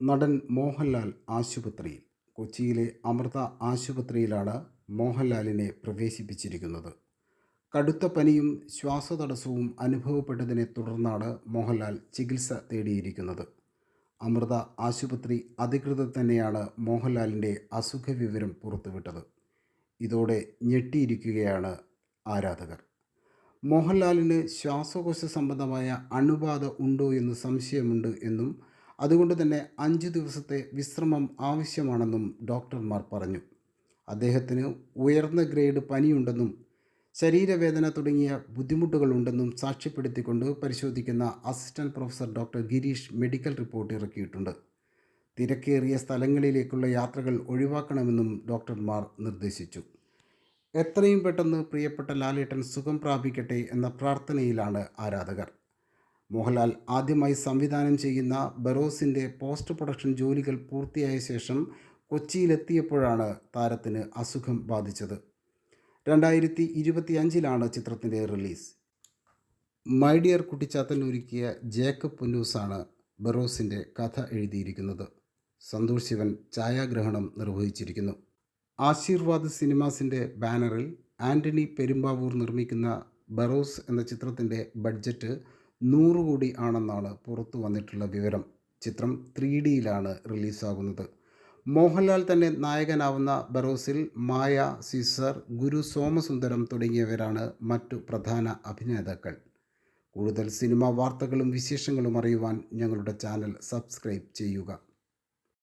നടൻ മോഹൻലാൽ ആശുപത്രിയിൽ കൊച്ചിയിലെ അമൃത ആശുപത്രിയിലാണ് മോഹൻലാലിനെ പ്രവേശിപ്പിച്ചിരിക്കുന്നത്. കടുത്ത പനിയും ശ്വാസതടസ്സവും അനുഭവപ്പെട്ടതിനെ തുടർന്നാണ് മോഹൻലാൽ ചികിത്സ തേടിയിരിക്കുന്നത്. അമൃത ആശുപത്രി അധികൃതർ തന്നെയാണ് മോഹൻലാലിന്റെ അസുഖവിവരം പുറത്തുവിട്ടത്. ഇതോടെ ഞെട്ടിയിരിക്കുകയാണ് ആരാധകർ. മോഹൻലാലിന് ശ്വാസകോശ സംബന്ധമായ അണുബാധ ഉണ്ടോ എന്ന് സംശയമുണ്ട് എന്നും അതുകൊണ്ട് തന്നെ അഞ്ച് ദിവസത്തെ വിശ്രമം ആവശ്യമാണെന്നും ഡോക്ടർമാർ പറഞ്ഞു. അദ്ദേഹത്തിന് ഉയർന്ന ഗ്രേഡ് പനിയുണ്ടെന്നും ശരീരവേദന തുടങ്ങിയ ബുദ്ധിമുട്ടുകളുണ്ടെന്നും സാക്ഷ്യപ്പെടുത്തിക്കൊണ്ട് പരിശോധിക്കുന്ന assistant professor doctor Girish medical report ഇറക്കിയിട്ടുണ്ട്. തിരക്കേറിയ സ്ഥലങ്ങളിലേക്കുള്ള യാത്രകൾ ഒഴിവാക്കണമെന്നും ഡോക്ടർമാർ നിർദ്ദേശിച്ചു. എത്രയും പെട്ടെന്ന് പ്രിയപ്പെട്ട ലാലേട്ടൻ സുഖം പ്രാപിക്കട്ടെ എന്ന പ്രാർത്ഥനയിലാണ് ആരാധകർ. മോഹൻലാൽ ആദ്യമായി സംവിധാനം ചെയ്യുന്ന ബറോസിന്റെ പോസ്റ്റ് പ്രൊഡക്ഷൻ ജോലികൾ പൂർത്തിയായ ശേഷം കൊച്ചിയിലെത്തിയപ്പോഴാണ് താരത്തിന് അസുഖം ബാധിച്ചത്. രണ്ടായിരത്തി ഇരുപത്തി അഞ്ചിലാണ് ചിത്രത്തിന്റെ റിലീസ്. മൈ ഡിയർ കുട്ടിച്ചാത്തൻ ഒരുക്കിയ ജേക്കബ് പുന്നൂസാണ് ബറോസിന്റെ കഥ എഴുതിയിരിക്കുന്നത്. സന്തോഷ് ശിവൻ ഛായാഗ്രഹണം നിർവഹിച്ചിരിക്കുന്നു. ആശീർവാദ് സിനിമാസിന്റെ ബാനറിൽ ആന്റണി പെരുമ്പാവൂർ നിർമ്മിക്കുന്ന ബറോസ് എന്ന ചിത്രത്തിന്റെ ബഡ്ജറ്റ് നൂറ് കോടി ആണെന്നാണ് പുറത്തു വന്നിട്ടുള്ള വിവരം. ചിത്രം ത്രീ ഡിയിലാണ് റിലീസാകുന്നത്. മോഹൻലാൽ തന്നെ നായകനാവുന്ന ബറോസിൽ മായ സിസർ ഗുരു സോമസുന്ദരം തുടങ്ങിയവരാണ് മറ്റു പ്രധാന അഭിനേതാക്കൾ. കൂടുതൽ സിനിമാ വാർത്തകളും വിശേഷങ്ങളും അറിയുവാൻ ഞങ്ങളുടെ ചാനൽ സബ്സ്ക്രൈബ് ചെയ്യുക.